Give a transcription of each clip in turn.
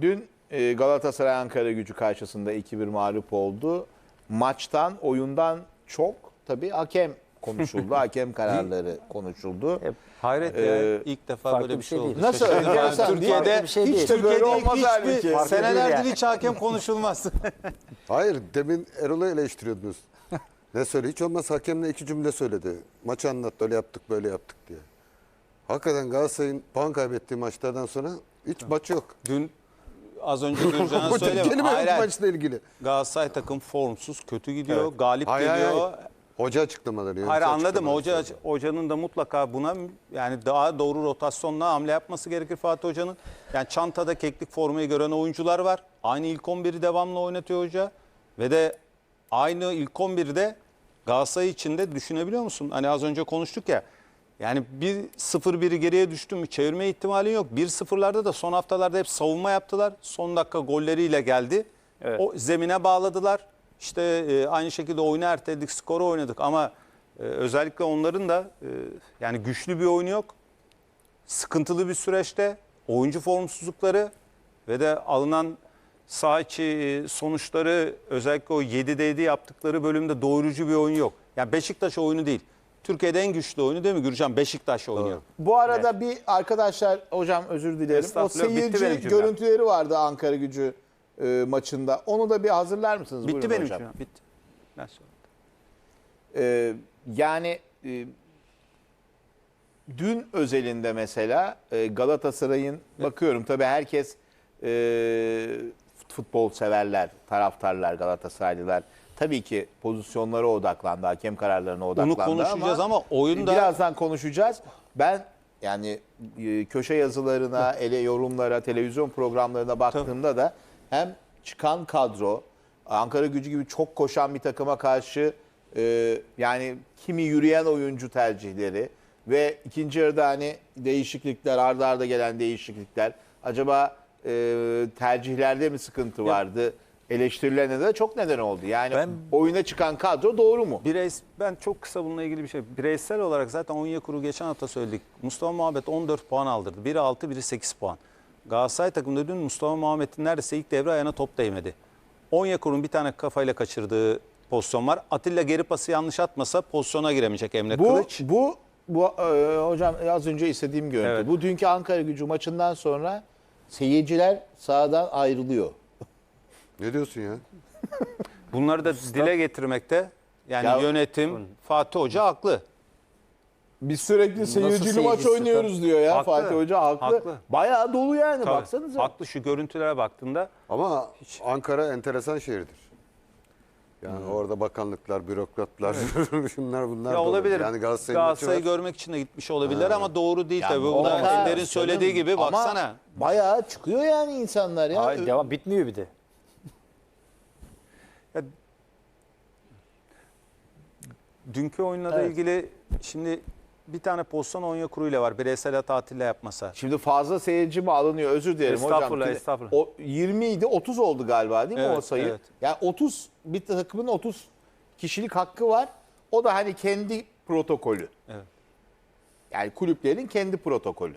Dün e, Galatasaray Ankara gücü karşısında 2-1 mağlup oldu. Maçtan, oyundan çok tabii hakem konuşuldu. hakem kararları konuşuldu. Hayret Ee, ya ilk defa farklı böyle bir şey şey oldu. Nasıl enteresan? Türkiye'de bir şey hiç değil. de böyle Türkiye'de olmaz hiçbir- halbuki. Senelerdir yani. hiç hakem konuşulmaz. Hayır demin Erol'u eleştiriyordunuz. ne söyle hiç olmaz hakemle iki cümle söyledi. Maçı anlattı öyle yaptık böyle yaptık diye. Hakikaten Galatasaray'ın puan kaybettiği maçlardan sonra hiç maç yok. Dün az önce Gürcan'a kelime Hayır, yok hayır. maçla ilgili. Galatasaray takım formsuz, kötü gidiyor, galip Hayır, hayır, geliyor. hayır. Hoca açıklamaları. Hayır anladım. açıklamaları Hoca hocanın da mutlaka buna yani daha doğru rotasyonla hamle yapması gerekir Fatih Hoca'nın. Yani çantada keklik formayı gören oyuncular var. Aynı ilk 11'i devamlı oynatıyor hoca ve de aynı ilk 11'de Galatasaray içinde düşünebiliyor musun? Hani az önce konuştuk ya. Yani bir 0-1'i geriye düştü mü çevirme ihtimali yok. 1-0'larda da son haftalarda hep savunma yaptılar. Son dakika golleriyle geldi. Evet. O zemine bağladılar. İşte e, aynı şekilde oyunu erteledik, skoru oynadık ama e, özellikle onların da e, yani güçlü bir oyunu yok. Sıkıntılı bir süreçte oyuncu formsuzlukları ve de alınan saha içi e, sonuçları özellikle o 7'de 7 yaptıkları bölümde doyurucu bir oyun yok. Yani Beşiktaş oyunu değil. Türkiye'de en güçlü oyunu değil mi Gürcan? Beşiktaş oynuyor. Bu arada bir arkadaşlar hocam özür dilerim. O seyirci görüntüleri vardı Ankara gücü e, maçında. Onu da bir hazırlar mısınız? Bitti Buyurun benim hocam. Bitti. Ben sonra. Ee, yani e, dün özelinde mesela e, Galatasaray'ın bakıyorum tabii herkes e, futbol severler, taraftarlar, Galatasaraylılar tabii ki pozisyonlara odaklandı, hakem kararlarına odaklandı konuşacağız ama oyunda- birazdan konuşacağız. Ben yani e, köşe yazılarına, ele yorumlara, televizyon programlarına baktığımda da hem çıkan kadro Ankara Gücü gibi çok koşan bir takıma karşı e, yani kimi yürüyen oyuncu tercihleri ve ikinci yarıda hani değişiklikler ardarda arda gelen değişiklikler acaba e, tercihlerde mi sıkıntı vardı? Eleştirilerine de çok neden oldu. Yani Ben- oyuna çıkan kadro doğru mu? Bireys, ben çok kısa bununla ilgili bir şey. Bireysel olarak zaten Onyekuru geçen hafta söyledik. Mustafa Muhammed 14 puan aldırdı. Biri 6, biri 8 puan. Galatasaray takımında dün Mustafa Muhammed'in neredeyse ilk devre ayağına top değmedi. Onyekuru'nun bir tane kafayla kaçırdığı pozisyon var. Atilla geri pası yanlış atmasa pozisyona giremeyecek Emre Bu Kılıç. bu bu e, hocam az önce istediğim görüntü. Evet. Bu dünkü Ankara Gücü maçından sonra seyirciler sahadan ayrılıyor. Ne diyorsun ya? Bunları da dile getirmekte yani Ya- yönetim Fatih Hoca haklı. Biz sürekli seyircili seyirci maç sıfır? oynuyoruz diyor ya Haklı. Fatih Hoca haklı. Haklı. Bayağı dolu yani Tabii, baksanıza. Haklı şu görüntülere baktığında Ama Ankara enteresan şehirdir. Yani orada bakanlıklar, bürokratlar, şunlar bunlar Ya olabilir. Yani Galatasaray'ın Galatasaray'ı var. görmek için de gitmiş olabilirler ama doğru değil tabii. Bu mutlaka Ender'in söylediği gibi Ama baksana. Bayağı çıkıyor yani insanlar ya. Hayır, devam bitmiyor bir de. Dünkü oyunla da Evet. ilgili şimdi bir tane pozisyon Onyekuru ile var. Bireysel hata Atilla yapmasa. Şimdi fazla seyirci mi alınıyor özür dilerim hocam. Estağfurullah, Şimdi estağfurullah. O 20 idi 30 oldu galiba değil mi o Evet, sayı? evet. Yani 30 bir takımın 30 kişilik hakkı var. O da hani kendi protokolü. Evet. Yani kulüplerin kendi protokolü.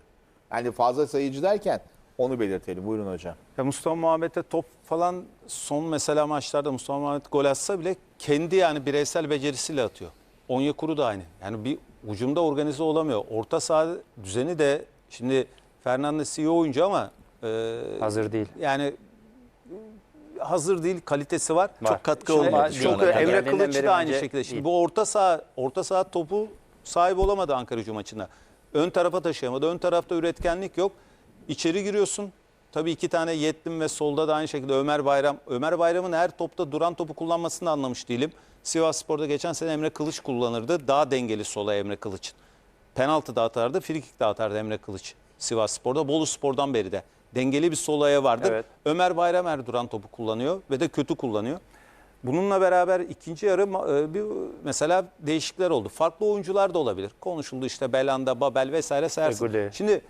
Yani fazla sayıcı derken onu belirtelim. Buyurun hocam. Ya Mustafa Muhammed'e top falan son mesela maçlarda Mustafa Muhammed gol atsa bile kendi yani bireysel becerisiyle atıyor. Onyekuru da aynı. Yani bir ucumda organize olamıyor. Orta saha düzeni de şimdi Fernandes iyi oyuncu ama e, Hazır değil. yani hazır değil, kalitesi var. Var. Çok katkı Şimdi olmadı. Çok Emre Kılıç da aynı şekilde. Şimdi değil. bu orta saha orta saha topu sahip olamadı Ankara Gücü maçında. Ön tarafa taşıyamadı. Ön tarafta üretkenlik yok. İçeri giriyorsun. Tabii iki tane Yetlim ve solda da aynı şekilde Ömer Bayram. Ömer Bayram'ın her topta duran topu kullanmasını da anlamış değilim. Sivas Spor'da geçen sene Emre Kılıç kullanırdı. Daha dengeli sola Emre Kılıç. Penaltı da atardı, frikik de atardı Emre Kılıç. Sivas Spor'da, Bolu Spor'dan beri de. Dengeli bir sol ayağı vardır. Evet. Ömer Bayram her duran topu kullanıyor ve de kötü kullanıyor. Bununla beraber ikinci yarı e, bir mesela değişiklikler oldu. Farklı oyuncular da olabilir. Konuşuldu işte Belanda, Babel vesaire. Feguli. Şimdi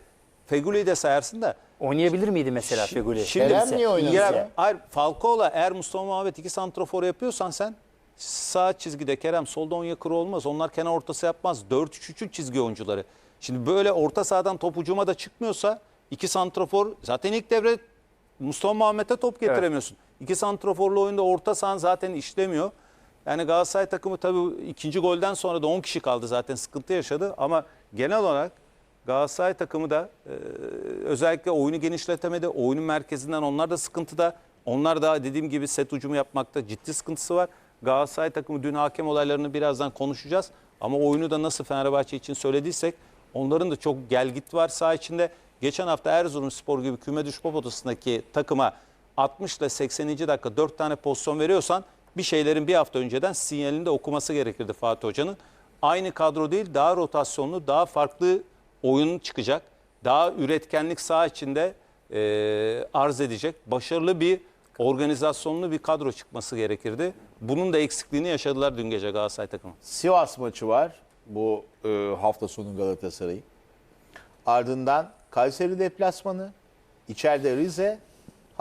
Feguli'yi de sayarsın da Oynayabilir miydi mesela Feguli? Şimdi Kerem niye oynasın ya? Hayır Falcao'la eğer Mustafa Muhammed iki santrafor yapıyorsan sen sağ çizgide Kerem solda Onyekuru olmaz. Onlar kenar ortası yapmaz. 4-3-3'ün çizgi oyuncuları. Şimdi böyle orta sahadan top ucuma da çıkmıyorsa iki santrafor zaten ilk devre Mustafa Muhammed'e top getiremiyorsun. İki santroforlu oyunda orta sahan zaten işlemiyor. Yani Galatasaray takımı tabii ikinci golden sonra da 10 kişi kaldı zaten sıkıntı yaşadı. Ama genel olarak Galatasaray takımı da e, özellikle oyunu genişletemedi. Oyunun merkezinden onlar da sıkıntıda. Onlar da dediğim gibi set ucumu yapmakta ciddi sıkıntısı var. Galatasaray takımı dün hakem olaylarını birazdan konuşacağız. Ama oyunu da nasıl Fenerbahçe için söylediysek onların da çok gelgit var saha içinde. Geçen hafta Erzurumspor gibi küme düşme potasındaki takıma 60 ile 80. dakika 4 tane pozisyon veriyorsan bir şeylerin bir hafta önceden sinyalini de okuması gerekirdi Fatih Hoca'nın. Aynı kadro değil daha rotasyonlu daha farklı oyun çıkacak. Daha üretkenlik saha içinde e, arz edecek. Başarılı bir organizasyonlu bir kadro çıkması gerekirdi. Bunun da eksikliğini yaşadılar dün gece Galatasaray takımı. Sivas maçı var bu e, hafta sonu Galatasaray'ı. Ardından Kayseri deplasmanı, içeride Rize,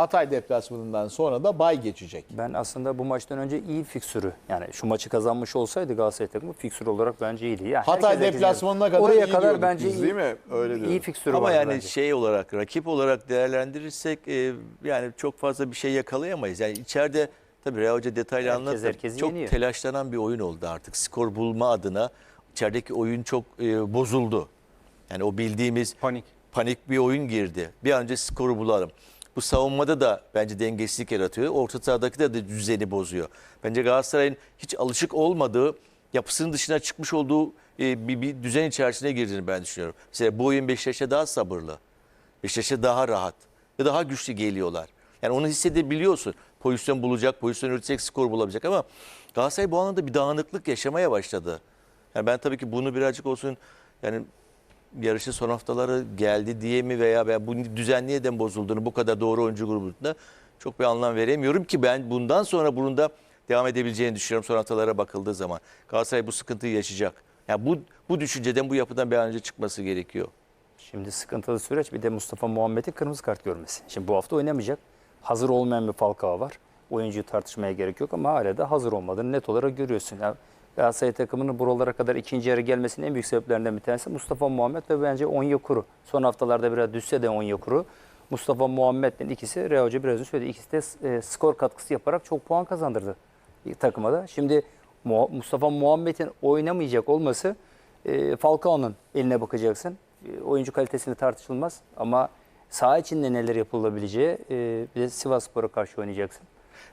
Hatay deplasmanından sonra da bay geçecek. Ben aslında bu maçtan önce iyi fiksürü yani şu maçı kazanmış olsaydı Galatasaray takımı fiksür olarak bence iyiydi. Yani Hatay deplasmanına kadar Oraya iyi kadar diyorduk bence biz, iyi, değil mi? Öyle iyi diyorduk. fiksürü Ama yani bence. şey olarak rakip olarak değerlendirirsek e, yani çok fazla bir şey yakalayamayız. Yani içeride tabii Real Hoca detaylı Herkes anlattı. herkesi Çok yeniyor. telaşlanan bir oyun oldu artık. Skor bulma adına içerideki oyun çok e, bozuldu. Yani o bildiğimiz Panik. panik bir oyun girdi. Bir an önce skoru bulalım. Bu savunmada da bence dengesizlik yaratıyor. Orta sahadaki de, de düzeni bozuyor. Bence Galatasaray'ın hiç alışık olmadığı, yapısının dışına çıkmış olduğu e, bir, bir düzen içerisine girdiğini ben düşünüyorum. Mesela bu oyun Beşiktaş'a daha sabırlı. Beşiktaş'a daha rahat ve daha güçlü geliyorlar. Yani onu hissedebiliyorsun. Pozisyon bulacak, pozisyon üretecek, skor bulabilecek ama Galatasaray bu anlamda bir dağınıklık yaşamaya başladı. Yani ben tabii ki bunu birazcık olsun yani yarışın son haftaları geldi diye mi veya ben bu düzen neden bozulduğunu bu kadar doğru oyuncu grubunda çok bir anlam veremiyorum ki ben bundan sonra bunun da devam edebileceğini düşünüyorum son haftalara bakıldığı zaman. Galatasaray bu sıkıntıyı yaşayacak. Yani bu bu düşünceden bu yapıdan bir an önce çıkması gerekiyor. Şimdi sıkıntılı süreç bir de Mustafa Muhammed'in kırmızı kart görmesi. Şimdi bu hafta oynamayacak. Hazır olmayan bir Falcao var. Oyuncuyu tartışmaya gerek yok ama hala da hazır olmadığını net olarak görüyorsun. Yani Galatasaray takımının buralara kadar ikinci yarı gelmesinin en büyük sebeplerinden bir tanesi Mustafa Muhammed ve bence Onyekuru. Son haftalarda biraz düşse de Onyekuru. Mustafa Muhammed'in ikisi Real Hoca biraz önce söyledi. İkisi de e, skor katkısı yaparak çok puan kazandırdı takıma da. Şimdi Mu- Mustafa Muhammed'in oynamayacak olması e, Falcao'nun eline bakacaksın. E, oyuncu kalitesini tartışılmaz ama saha içinde neler yapılabileceği e, bir de Sivasspor'a karşı oynayacaksın.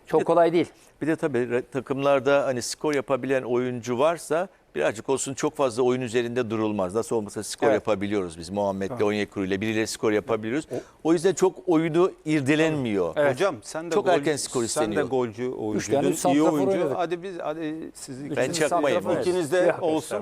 Çok kolay değil. Bir de tabii takımlarda hani skor yapabilen oyuncu varsa birazcık olsun çok fazla oyun üzerinde durulmaz. Nasıl olmasa skor Evet. yapabiliyoruz biz Muhammed'le Onyekuru ile birileri skor yapabiliyoruz. O yüzden çok oyunu irdelenmiyor. Evet. Hocam sen de Çok gol- erken skor Sen isteniyor. de golcü tane oyuncuydun. iyi santrafor oyuncu. oynadık. Hadi biz hadi siz Ben ikiniz, çakmayayım. santrafor. ikiniz de Yok, olsun.